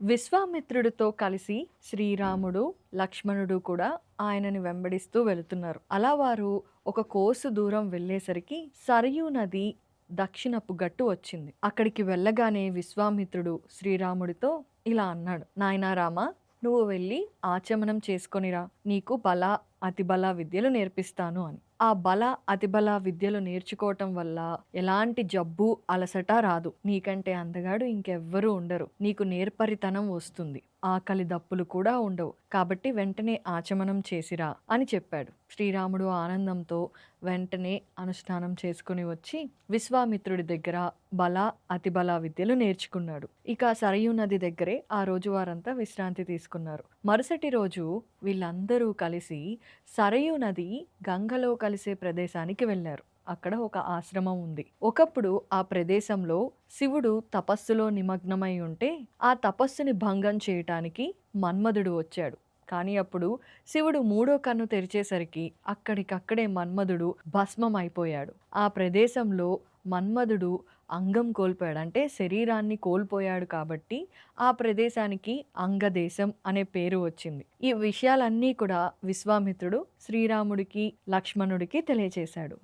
విశ్వామిత్రుడితో కలిసి శ్రీరాముడు లక్ష్మణుడు కూడా ఆయనని వెంబడిస్తూ వెళుతున్నారు. అలా వారు ఒక కోసు దూరం వెళ్ళేసరికి సరయూ నది దక్షిణపు గట్టు వచ్చింది. అక్కడికి వెళ్ళగానే విశ్వామిత్రుడు శ్రీరాముడితో ఇలా అన్నాడు నాయనా రామ నువ్వు వెళ్ళి ఆచమనం చేసుకొనిరా. నీకు బల అతిబల విద్యలు నేర్పిస్తాను అని. ఆ బల అతిబల విద్యలు నేర్చుకోవటం వల్ల ఎలాంటి జబ్బు అలసట రాదు. నీకంటే అందగాడు ఇంకెవ్వరూ ఉండరు. నీకు నేర్పరితనం వస్తుంది. ఆకలి దప్పులు కూడా ఉండవు. కాబట్టి వెంటనే ఆచమనం చేసిరా అని చెప్పాడు. శ్రీరాముడు ఆనందంతో వెంటనే అనుష్ఠానం చేసుకుని వచ్చి విశ్వామిత్రుడి దగ్గర బల అతిబల విద్యలు నేర్చుకున్నాడు. ఇక సరయూ నది దగ్గరే ఆ రోజు వారంతా విశ్రాంతి తీసుకున్నారు. మరుసటి రోజు వీళ్ళందరూ కలిసి సరయూ నది గంగలో కలిసే ప్రదేశానికి వెళ్ళారు. అక్కడ ఒక ఆశ్రమం ఉంది. ఒకప్పుడు ఆ ప్రదేశంలో శివుడు తపస్సులో నిమగ్నమై ఉంటే ఆ తపస్సుని భంగం చేయటానికి మన్మధుడు వచ్చాడు. కానీ అప్పుడు శివుడు మూడో కన్ను తెరిచేసరికి అక్కడికక్కడే మన్మధుడు భస్మం అయిపోయాడు ఆ ప్రదేశంలో మన్మధుడు అంగం కోల్పోయాడు. అంటే శరీరాన్ని కోల్పోయాడు కాబట్టి ఆ ప్రదేశానికి అంగదేశం అనే పేరు వచ్చింది. ఈ విషయాలన్నీ కూడా విశ్వామిత్రుడు శ్రీరాముడికి లక్ష్మణుడికి తెలియచేశాడు.